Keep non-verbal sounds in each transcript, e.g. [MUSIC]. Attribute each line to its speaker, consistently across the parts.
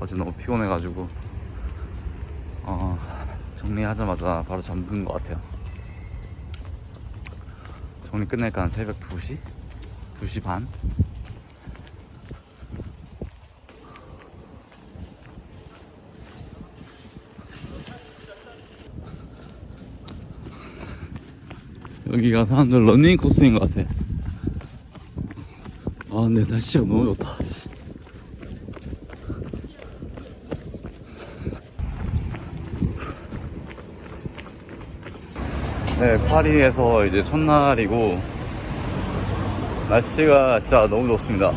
Speaker 1: 어제 너무 피곤해가지고 어, 정리하자마자 바로 잠든 것 같아요. 정리 끝낼까 한 새벽 2시? 2시 반? 여기가 사람들 러닝 코스인 것 같아. 아, 근데 날씨가 너무 좋다. 네, 파리에서 이제 첫날이고, 날씨가 진짜 너무 좋습니다.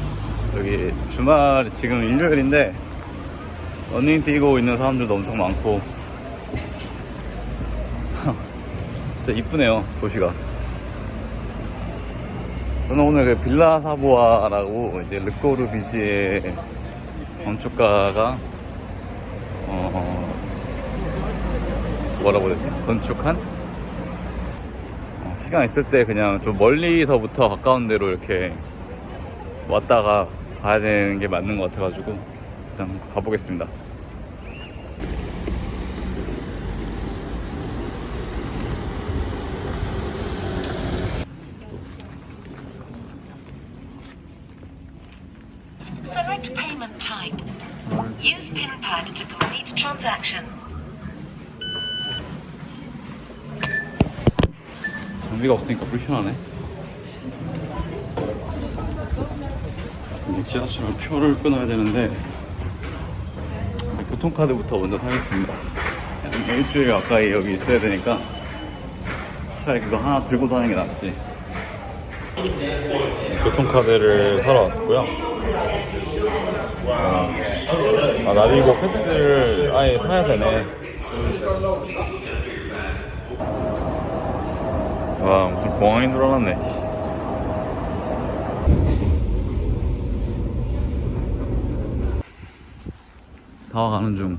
Speaker 1: 여기 주말, 지금 일요일인데, 러닝 뛰고 있는 사람들도 엄청 많고, [LAUGHS] 진짜 이쁘네요, 도시가. 저는 오늘 그 빌라 사보아라고 이제 르꼬르 비지의 건축가가 어 뭐라고 해야 되지? 건축한 어, 시간 있을 때 그냥 좀 멀리서부터 가까운 데로 이렇게 왔다가 가야 되는 게 맞는 것 같아가지고 일단 가보겠습니다.
Speaker 2: Select payment type. Use PIN pad to complete transaction.
Speaker 1: 장비가 없으니까 불편하네. 지하철 표를 끊어야 되는데 교통카드부터 먼저 사겠습니다. 한 일주일 가까이 여기 있어야 되니까 차라리 그거 하나 들고 다니는 게 낫지. 교통카드를 사러 왔고요. 아, 아 나비고 패스를 아예 사야 되네. 와 무슨 줄 알았네. 다 와가는 중.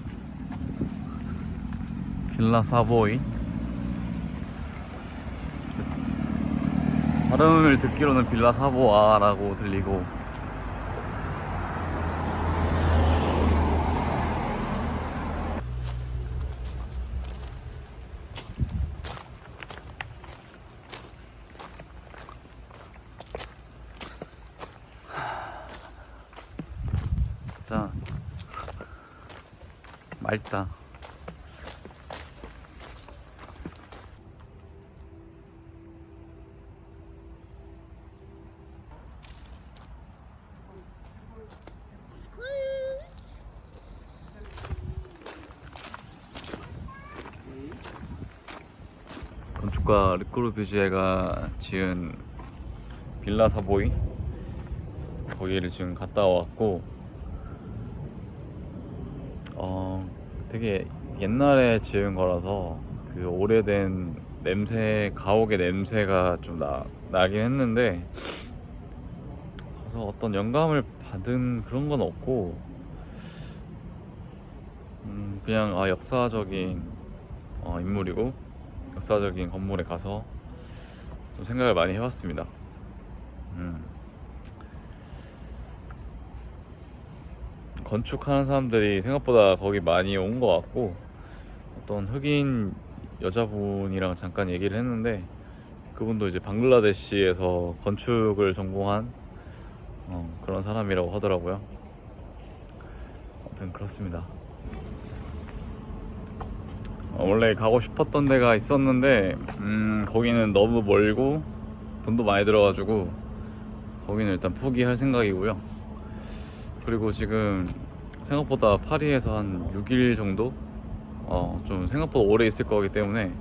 Speaker 1: 빌라 사보이. 발음을 듣기로는 빌라 사보아라고 들리고 진짜 맑다. 건축가 르꼬르 뷰지에가 지은 빌라 사보이 거기를 지금 갔다 왔고 어 되게 옛날에 지은 거라서 그 오래된 냄새 가옥의 냄새가 좀 나, 나긴 했는데 그래서 어떤 영감을 받은 그런 건 없고 음 그냥 아 역사적인 어, 인물이고 역사적인 건물에 가서 좀 생각을 많이 해봤습니다. 음. 건축하는 사람들이 생각보다 거기 많이 온 것 같고 어떤 흑인 여자분이랑 잠깐 얘기를 했는데 그분도 이제 방글라데시에서 건축을 전공한 어, 그런 사람이라고 하더라고요. 아무튼 그렇습니다. 어, 원래 가고 싶었던 데가 있었는데 음, 거기는 너무 멀고 돈도 많이 들어가지고 거기는 일단 포기할 생각이고요. 그리고 지금 생각보다 파리에서 한 6일 정도 어, 좀 생각보다 오래 있을 거기 때문에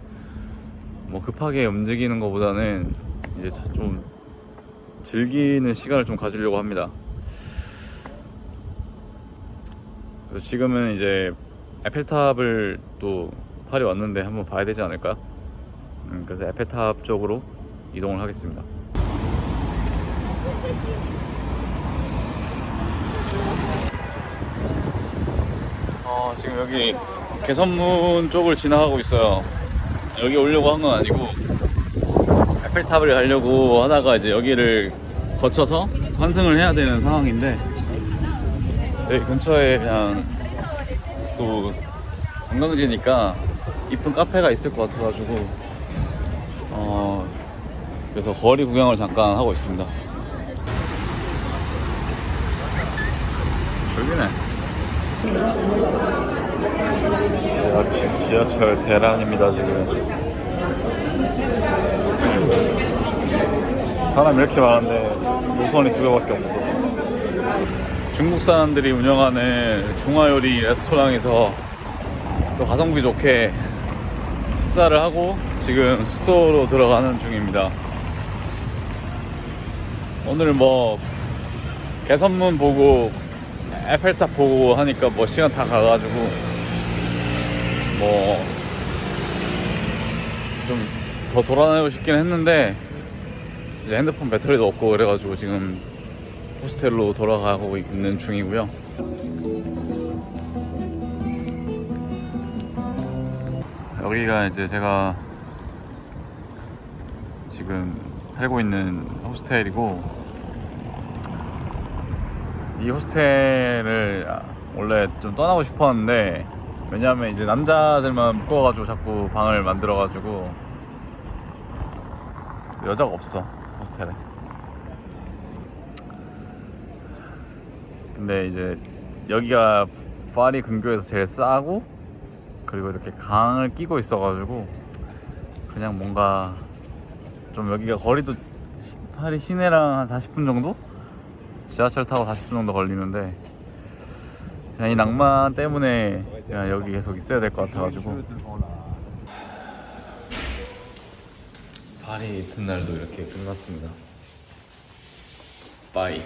Speaker 1: 뭐 급하게 움직이는 것보다는 이제 좀 즐기는 시간을 좀 가지려고 합니다. 지금은 이제 에펠탑을 또 파리 왔는데 한번 봐야 되지 않을까요? 음, 그래서 에펠탑 쪽으로 이동을 하겠습니다. 어, 지금 여기 개선문 쪽을 지나가고 있어요. 여기 오려고 한 건 아니고 에펠탑을 가려고 하다가 이제 여기를 거쳐서 환승을 해야 되는 상황인데 여기 근처에 그냥 또 관광지니까 이쁜 카페가 있을 것 같아가지고 어 그래서 거리 구경을 잠깐 하고 있습니다. 졸리네. 지하철, 대란입니다 지금. 사람 이렇게 많은데 노선이 두 개밖에 없어. 중국 사람들이 운영하는 중화요리 레스토랑에서 또 가성비 좋게 식사를 하고 지금 숙소로 들어가는 중입니다. 오늘 뭐 개선문 보고 에펠탑 보고 하니까 뭐 시간 다 가가지고 뭐 좀 더 돌아다니고 싶긴 했는데 이제 핸드폰 배터리도 없고 그래가지고 지금 호스텔로 돌아가고 있는 중이고요. 여기가 이제 제가 지금 살고 있는 호스텔이고 이 호스텔을 원래 좀 떠나고 싶었는데 왜냐하면 이제 남자들만 묶어가지고 자꾸 방을 만들어가지고 여자가 없어 호스텔에 근데 이제 여기가 파리 근교에서 제일 싸고 그리고 이렇게 강을 끼고 있어가지고 그냥 뭔가 좀 여기가 거리도 시- 파리 시내랑 한 40분 정도? 지하철 타고 40분 정도 걸리는데 그냥 이 낭만 때문에 그냥 여기 계속 있어야 될 것 같아가지고. 파리 이튿날도 이렇게 끝났습니다. 빠이